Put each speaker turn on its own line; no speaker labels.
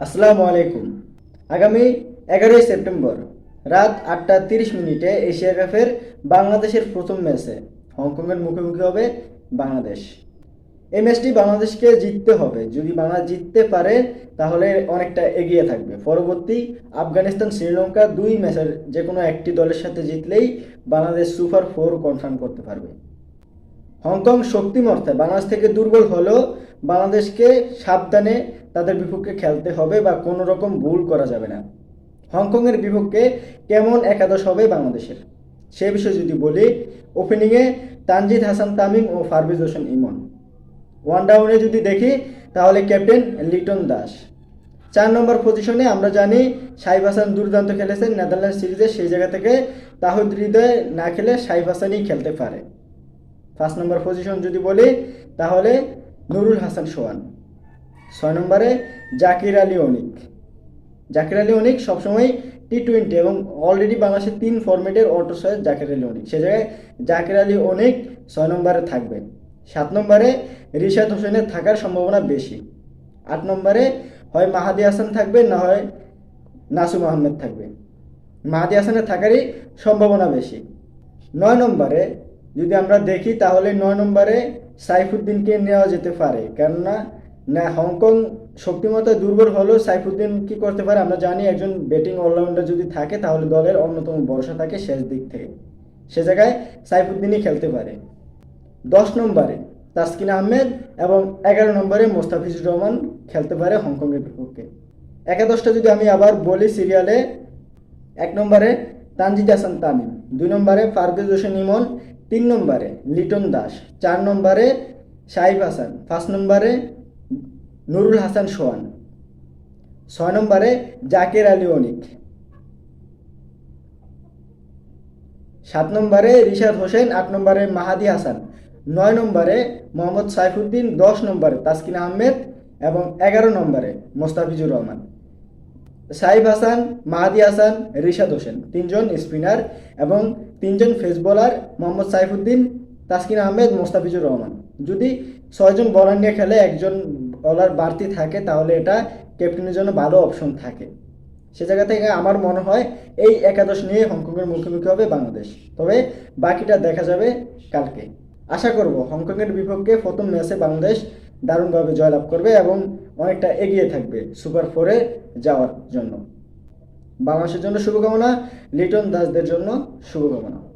আসসালামু আলাইকুম। আগামী এগারোই সেপ্টেম্বর রাত আটটা তিরিশ মিনিটে এশিয়া কাপের বাংলাদেশের প্রথম ম্যাচে হংকংয়ের মুখোমুখি হবে বাংলাদেশ। এই ম্যাচটি বাংলাদেশকে জিততে হবে। যদি বাংলাদেশ জিততে পারে, তাহলে অনেকটা এগিয়ে থাকবে। পরবর্তী আফগানিস্তান শ্রীলঙ্কা দুই ম্যাচের যে কোনো একটি দলের সাথে জিতলেই বাংলাদেশ সুপার ফোর কনফার্ম করতে পারবে। হংকং শক্তিমত্তায় বাংলাদেশ থেকে দুর্বল হলেও বাংলাদেশকে সাবধানে তাদের বিপক্ষে খেলতে হবে বা কোনো রকম ভুল করা যাবে না। হংকংয়ের বিপক্ষে কেমন একাদশ হবে বাংলাদেশের? সে বিষয়ে যদি বলি ওপেনিংয়ে তানজিদ হাসান তামিম ও ফারবিজ হোসেন ইমন। ওয়ান ডাউনে যদি দেখি, তাহলে ক্যাপ্টেন লিটন দাস। চার নম্বর পজিশনে আমরা জানি, সাইফ হাসান দুর্দান্ত খেলেছেন নেদারল্যান্ড সিরিজে, সেই জায়গা থেকে তাহিদ হৃদয় না খেলে সাইফ হাসানই খেলতে পারে। পাঁচ নম্বর পজিশন যদি বলি, তাহলে নুরুল হাসান সোহান। ছয় নম্বরে জাকির আলী অনিক। জাকির আলী অনিক সবসময় টি টোয়েন্টি এবং অলরেডি বাংলাদেশের তিন ফরম্যাটের অটো ছয় জাকির আলী অনিক। সে জায়গায় জাকির আলী অনিক ছয় নম্বরে থাকবে। সাত নম্বরে রিশাদ হোসেনের থাকার সম্ভাবনা বেশি। আট নম্বরে হয় মাহাদি হাসান থাকবে, না হয় নাসুম আহমেদ থাকবে। মাহাদি হাসানের থাকারই সম্ভাবনা বেশি। নয় নম্বরে যদি আমরা দেখি তাহলে নয় নম্বরে সাইফুদ্দিনকে নেওয়া যেতে পারে। কেননা, না, হংকং শক্তিমত্তায় দুর্বল হলেও সাইফুদ্দিন কি করতে পারে আমরা জানি, একজন ব্যাটিং অলরাউন্ডার যদি থাকে তাহলে দলের অন্যতম ভরসা থাকে শেষ দিক থেকে। সে জায়গায় সাইফুদ্দিনই খেলতে পারে। দশ নম্বরে তাসকিন আহমেদ এবং এগারো নম্বরে মোস্তাফিজুর রহমান খেলতে পারে হংকংয়ের বিপক্ষে। একাদশটা যদি আমি আবার বলি সিরিয়ালে, এক নম্বরে তানজিদ হাসান তামিম, দুই নম্বরে ফারবেজ হোসেন ইমন তিন নম্বরে লিটন দাস, চার নম্বরে শাহিব হাসান, পাঁচ নম্বরে নুরুল হাসান সোহান, ছয় নম্বরে জাকের আলী অনিক, সাত নম্বরে রিশাদ হোসেন, আট নম্বরে মাহাদি হাসান, নয় নম্বরে মোহাম্মদ সাইফুদ্দিন, দশ নম্বরে তাসকিন আহমেদ এবং এগারো নম্বরে মোস্তাফিজুর রহমান। সাইফ হাসান, মাহাদি হাসান, রিশাদ হোসেন। তিনজন স্পিনার এবং তিনজন ফেস বোলার মোহাম্মদ সাইফুদ্দিন, তাসকিন আহমেদ, মোস্তাফিজুর রহমান। যদি ছয়জন বলার নিয়ে খেলে একজন বলার বাড়তি থাকে, তাহলে এটা ক্যাপ্টেনের জন্য ভালো অপশন থাকে। সে জায়গা থেকে আমার মনে হয় এই একাদশ নিয়ে হংকংয়ের মুখোমুখি হবে বাংলাদেশ। তবে বাকিটা দেখা যাবে কালকে। আশা করব হংকংয়ের বিপক্ষে প্রথম ম্যাচে বাংলাদেশ দারুণভাবে জয়লাভ করবে এবং অনেকটা এগিয়ে থাকবে সুপার ফোরে যাওয়ার জন্য। বাংলাদেশের জন্য শুভকামনা, লিটন দাসদের জন্য শুভকামনা।